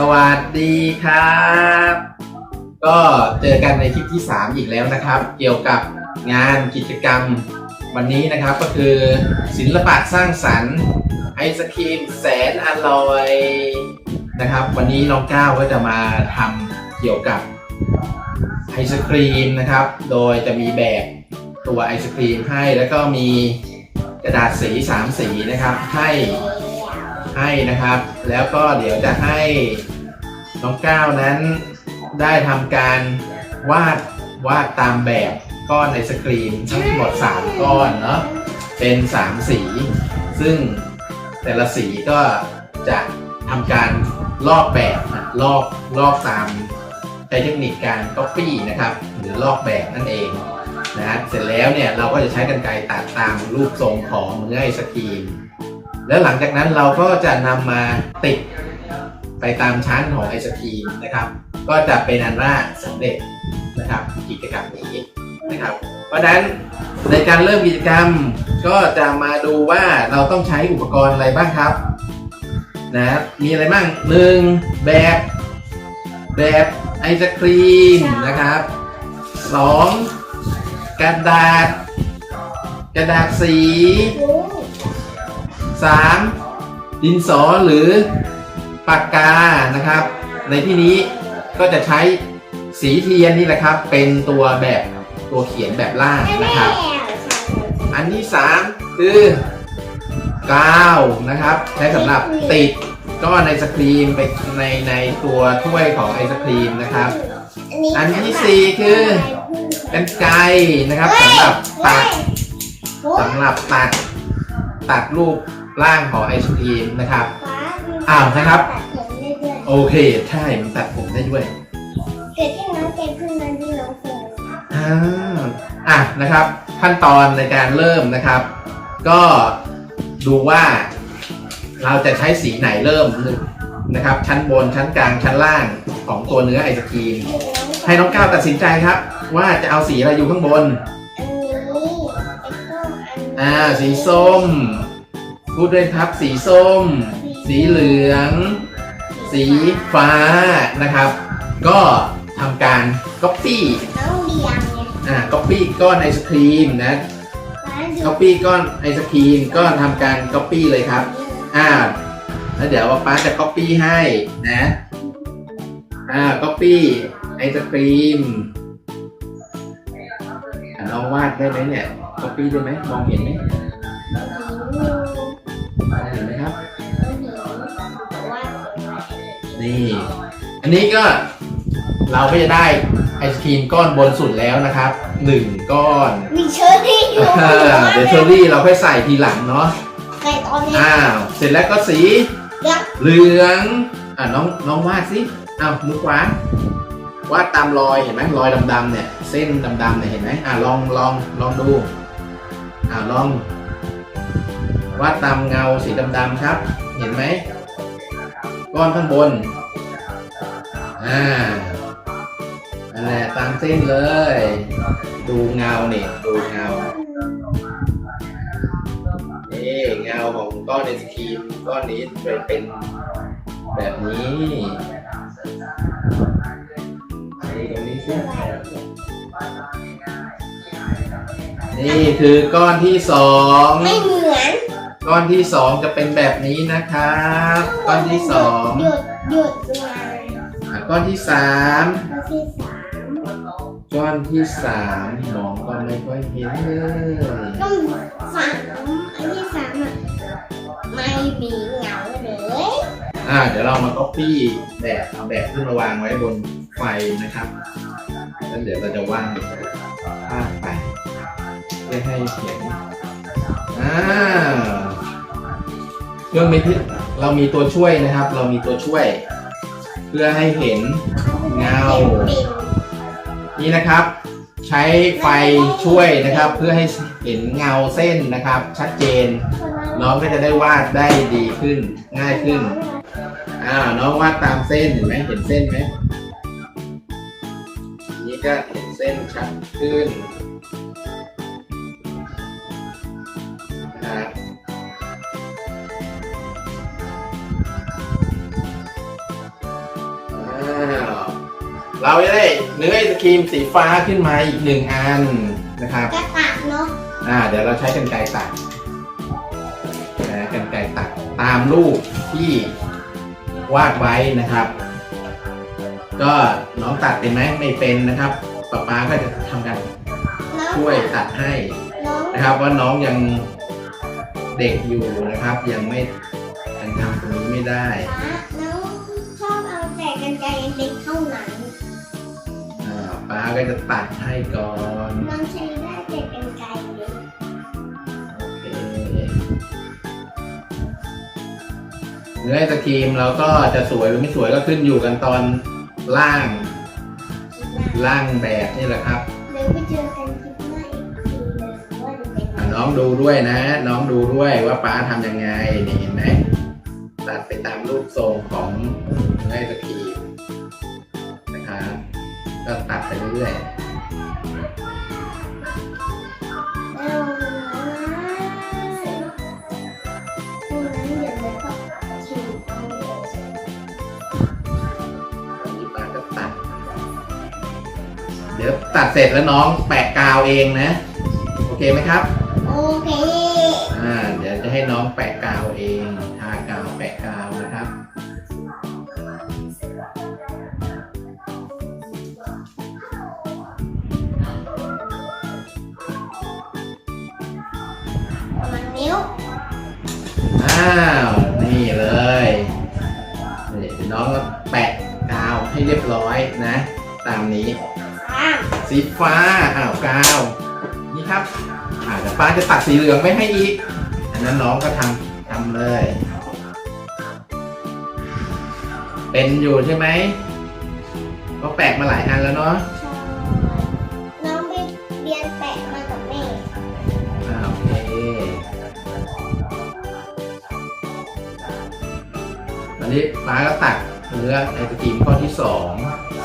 สวัสดีครับ ก็เจอกันในคลิปที่ 3 อีกแล้วนะครับ เกี่ยวกับงานกิจกรรมวันนี้นะครับก็คือศิลปะสร้างสรรค์ไอศครีมแสนอร่อยนะครับ วันนี้น้องก้าวก็จะมาทำเกี่ยวกับไอศครีมนะครับ โดยจะมีแบบตัวไอศครีมให้แล้วก็มีกระดาษสี 3 สีนะครับให้ ให้นะครับ แล้วก็เดี๋ยวจะให้น้องก้าวนั้นได้ทำการวาดวาดตามแบบก้อนไอศครีมทั้งหมด 3 ก้อนเนาะเป็น 3 สี ซึ่งแต่ละสีก็จะทำการลอกแบบลอกลอกตามใช้เทคนิคการ copy นะครับ หรือลอกแบบนั่นเองนะฮะเสร็จแล้วเนี่ยเราก็จะใช้กรรไกรตัดตามรูปทรงของเนื้อไอศครีม แล้วหลังจากนั้นเราก็จะนำมาติดไปตามชั้นของไอศครีมนะครับ ก็จะเป็นอันว่าสำเร็จนะครับกิจกรรมนี้นะครับ เพราะฉะนั้นในการเริ่มกิจกรรมก็จะมาดูว่าเราต้องใช้อุปกรณ์อะไรบ้างครับนะมีอะไรบ้างหนึ่งแบบแบบไอศครีมนะครับสองกระดาษ กระดาษสี 3. ดินสอหรือปากกานะครับ ในที่นี้ก็จะใช้สีเทียนนี่แหละครับ เป็นตัวแบบตัวเขียนแบบล่างนะครับ อันที่3คือกาวนะครับใช้สำหรับติดก้อนไอศครีมไปในในตัวถ้วยของไอศครีมนะครับ อันที่สี่คือกันไกนะครับสำหรับตัดสำหรับตัดตัดรูป ร่างของไอศครีมนะครับ อ้าวนะครับโอเค ใช่มันตัดผมได้ด้วยเกิดที่น้องเจ็บขึ้นนั้นที่น้องเฟิร์นอ่าอะนะครับ ขั้นตอนในการเริ่มนะครับ ก็ดูว่าเราจะใช้สีไหนเริ่มนะครับ ชั้นบนชั้นกลางชั้นล่างของตัวเนื้อไอศครีม ให้น้องก้าวตัดสินใจครับ ว่าจะเอาสีอะไรอยู่ข้างบน อันนี้แล้วก็อันอ่าสีส้ม พูดด้วยครับสีส้ม สีเหลือง สีฟ้านะครับ ก็ทำการ copy น้องเบียงไงอ่า copy ก้อนไอศครีมนะฟ้าดู copy ก้อนไอศครีมก็ทำการ copy เลยครับอ่าแล้วเดี๋ยวป้าจะ copy ให้นะอ่า copy ไอศครีมอ่าลองวาดได้ไหมเนี่ย copy ได้ไหมมองเห็นไหม มองเห็นไหมครับ นี่ อันนี้ก็เราก็จะได้ไอศครีมก้อนบนสุดแล้วนะครับหนึ่งก้อนมีเชอร์รี่อยู่อ่าเดี๋ยวเชอรี่เราค่อยใส่ทีหลังเนาะใส่ตอนนี้อ้าวเสร็จแล้วก็สีเลือกเหลืองอ่าน้องน้องวาดสิอ้าวมือขวาวาดตามรอยเห็นไหมรอยดำๆเนี่ย เส้นดำๆเนี่ยเห็นไหมอ่าลองลองลองดูอ่าลอง วาดตามเงาสีดำๆครับ เห็นไหมก้อนข้างบน อ่านั่นแหละตามเส้นเลย ดูเงาเนี่ยดูเงานี่เงาของก้อนไอศครีมก้อนนี้เป็นแบบนี้นี่ตรงนี้สินี่คือก้อนที่สองไม่เหมือน ก้อนที่สองจะเป็นแบบนี้นะครับ ก้อนที่สองหยุดหยุดงานอะก้อนที่สามข้อที่สามก้อนที่สามมองก็ไม่ค่อยเห็นเลยต้องสามอันที่สามอะไม่มีเหงาเลยอ่าเดี๋ยวเรามา copy แบบเอาแบบขึ้นมาวางไว้บนไฟนะครับแล้วเดี๋ยวเราจะวางภาพไปเพื่อให้เห็นอ่าเค รื่องมีที่เรามีตัวช่วยนะครับ เรามีตัวช่วย เพื่อให้เห็นเงา นี่นะครับ ใช้ไฟช่วยนะครับ เพื่อให้เห็นเงาเส้นนะครับ ชัดเจน น้องก็จะได้วาดได้ดีขึ้น ง่ายขึ้นอ่าน้องวาดตามเส้นเห็นไหมเห็นเส้นไหมนี้ก็เห็นเส้นชัดขึ้น เราจะได้เนื้อไอศครีมสีฟ้าขึ้นมาอีกหนึ่งอันนะครับจะตัดเนาะอ่าเดี๋ยวเราใช้กันไกรตัดนะกันไกรตัดตามรูปที่วาดไว้นะครับ ก็น้องตัดเป็นไหมไม่เป็นนะครับป๊าป๊าก็จะทำการน้องช่วยตัดให้น้องนะครับว่าน้องยังเด็กอยู่นะครับ ยังไม่ยังทำตรงนี้ไม่ได้ ก็จะตัดให้ก่อนน้องใช้ได้แต่กันไกรเล็กโอเคเนื้อไอศครีมเราก็จะสวยหรือไม่สวยก็ขึ้นอยู่กันตอนล่างคิดว่าล่างแบบนี่แหละครับเดี๋ยวไปเจอกันคลิปหน้าอีกทีเลยว่าจะเป็นอะน้องดูด้วยนะ น้องดูด้วยว่าป้าทำยังไงนี่เห็นไหมตัดไปตามรูปทรงของเนื้อไอศครีมนะครับ ก็ตัดไปเรื่อยแล้วพวกนั้นเดี๋ยวเราก็ชิมเอาเลยๆอันนี้ป้าก็ตัดเดี๋ยวตัดเสร็จแล้วน้องแปะกาวเองนะ โอเคไหมครับ โอเคาวนี่เลยนี่น้องก็แปะกาวให้เรียบร้อยนะ ตามนี้ สีฟ้าอ้าวกาวนี่ครับอ่าเดี๋ยวป้าจะตัดสีเหลืองไม่ให้อีก อันนั้นน้องก็ทำทำเลย เป็นอยู่ใช่ไหมก็แปะมาหลายอันแล้วเนาะ นนี้ป้าก็ตัดเนื้อไอศกรีมข้อที่สอง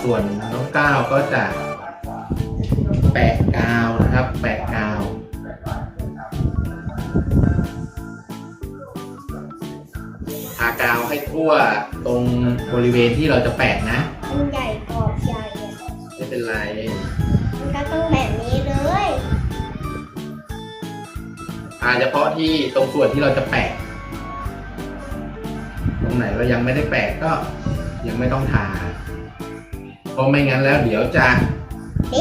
ส่วนน้องก้าวก็จะแปะกาวนะครับ แปะกาวทากาวให้ทั่วตรงบริเวณที่เราจะแปะนะมันใหญ่กรอบใหญ่อะไม่เป็นไร มันก็ต้องแบบนี้เลยทาเฉพาะที่ตรงส่วนที่เราจะแปะ ตรงไหนเรายังไม่ได้แปะก็ยังไม่ต้องทา เพราะไม่งั้นแล้วเดี๋ยวจะ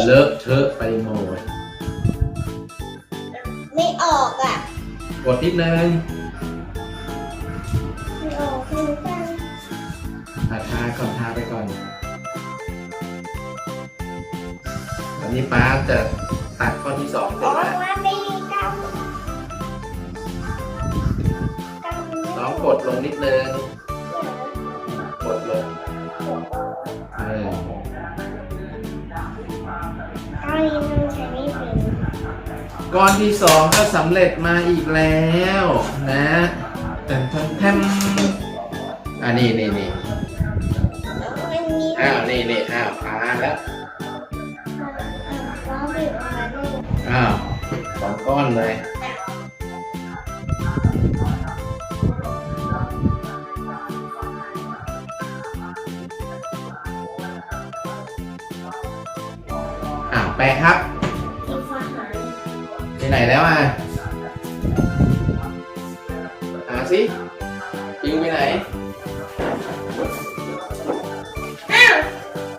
เลอะเทอะไปหมด ไม่ออกอะ กดนิดนึงไม่ออกคือกันทาทาก่อนทาไปก่อนตอนนี้ป้าจะตัดข้อที่สองเสอร็จอกแล้วมาดีกันกัน น้องกดลงนิดนึง กดลงเออก้อนนี้มันใช้ไม่เป็นก้อนที่สองก็สำเร็จมาอีกแล้วนะแทมแทมแทมอ่านี่นี่นี่แล้วอันนี้อ้าวนี่นี่อ้าวปาแล้วน้อบีบออกมาด้วย อ้าวสองก้อนเลย แปะครับสีฟ้าหายไปไหนแล้วอะหาสิปิวไปไหนอ้าว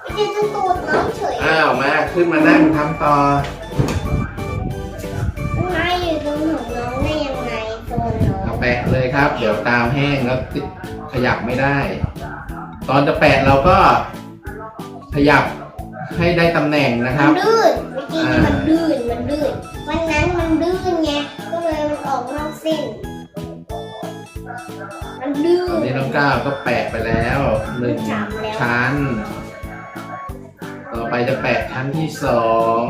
ไปเจอตูดน้องเฉยอ้าวมาขึ้นมานั่งทำต่อมาอยู่ตรงของน้องได้ยังไงโซนน้อเอางแปะเลยครับ เดี๋ยวกาวแห้งแล้วติดขยับไม่ได้ ตอนจะแปะเราก็ขยับ ให้ได้ตำแหน่งนะคมัรันบ ดื้นเมื่อกี้นี่มันดื้นมันดื้นวันนั้นมันดื้นไง ก็เลยมันออกนอกเส้น มันดื้ตอนนนี้น้องก้าวก็แปะไปแล้วหนึ่งสามแล้วชั้น ต่อไปจะแปะชั้นที่สอง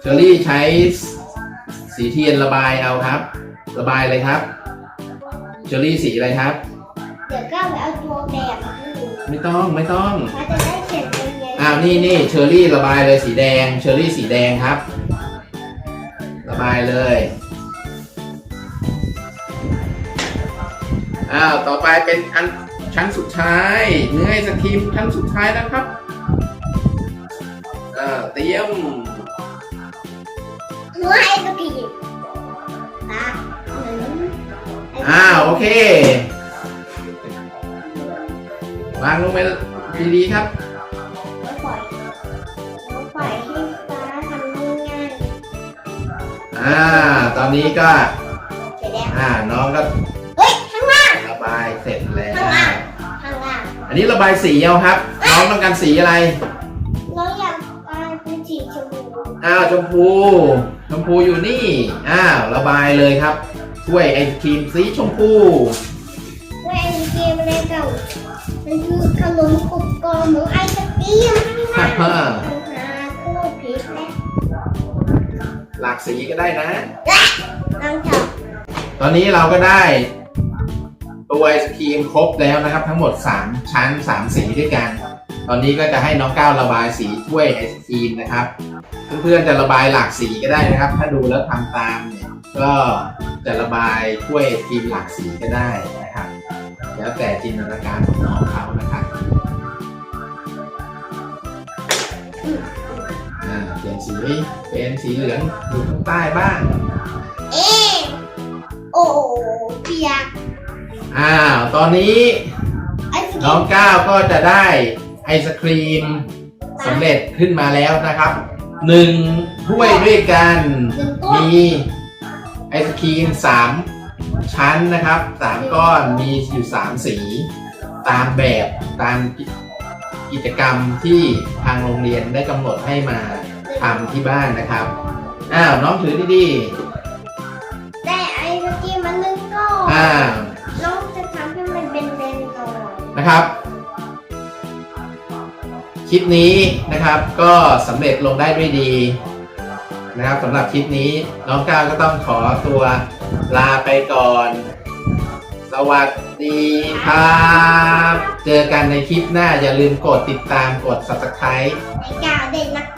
เชอรี่ใช้สีเทียนระบายเอาครับ ระบายเลยครับ เชอรี่สีอะไรครับ เดี๋ยวก็ไปเอาตัวแบบมาให้ดูไม่ต้องไม่ต้องป้าจะได้เขียนเป็นไงอ้าวนี่นี่เชอรี่ระบายเลยสีแดง เชอรี่สีแดงครับ ระบายเลยอ้าวต่อไปเป็นอันชั้นสุดท้ายเนื้อไอศครีมชั้นสุดท้ายนะครับอ่าเตรียม หัวไอ้กระผีตาเหมือนอ้าวโอเควางลงไปดีๆครับแล้วปล่อยแล้วปล่อยให้ป้าทำง่ายอ่า ตอนนี้ก็ ๆเสร็จแล้วอ่าน้องก็เฮ้ยข้างล่างระบายเสร็จแล้ว ข้างล่างข้างล่างอันนี้ระบายสีเอาครับ น้องต้องการสีอะไร น้องอยากป้าเป็นสีชมพูอ้าวชมพู ชมพูอยู่นี่ อ้าว ระบายเลยครับ ถ้วยไอศครีมสีชมพู ว่าไอศกรีมอะไรเก่ามันคือขนมกรุบกรอบของไอศกรีมฮ่าฮ่า หาคู่ผิดแล้วหลากสีก็ได้นะน้องจับตอนนี้เราก็ได้ ตัวไอศครีมครบแล้วนะครับ ทั้งหมด 3 ชั้น 3 สีด้วยกัน ตอนนี้ก็จะให้น้องก้าวระบายสีถ้วยไอศครีมนะครับ เพื่อนๆจะระบายหลากสีก็ได้นะครับ ถ้าดูแล้วทำตามเนี่ยก็จะระบายถ้วยไอศครีมหลากสีก็ได้นะครับ แล้วแต่จินตนาการของน้องเขานะครับอ่าเปลี่ยนสีเป็นสีเหลืองอยู่ข้างใต้บ้างเอ๊ะโอ้เปียกอ้าว ตอนนี้ไอศกรีน้อมงก้าวก็จะได้ไอศครีมสำเร็จขึ้นมาแล้วนะครับหนึ่งถ้วยด้วยกันหนึ่งก้อนมีไอศครีมสามชั้นนะครับสามก้อนมีอยู่สามสีตามแบบตามกิจกรรมที่ทางโรงเรียนได้กำหนดให้มาทำที่บ้านนะครับ อ้าวน้องถือดีได้ไอศกรีมมาหนึ่งก้อนๆอ้าวน้องจะทำให้มันเป็นเรนก่อนนะครับ คลิปนี้นะครับก็สำเร็จลงได้ด้วยดีนะครับสำหรับคลิปนี้น้องก้าวก็ต้องขอตัวลาไปก่อน สวัสดีครับ เจอกันในคลิปหน้าอย่าลืมกดติดตามกด subscribe ไอ้กาวเด่นนัก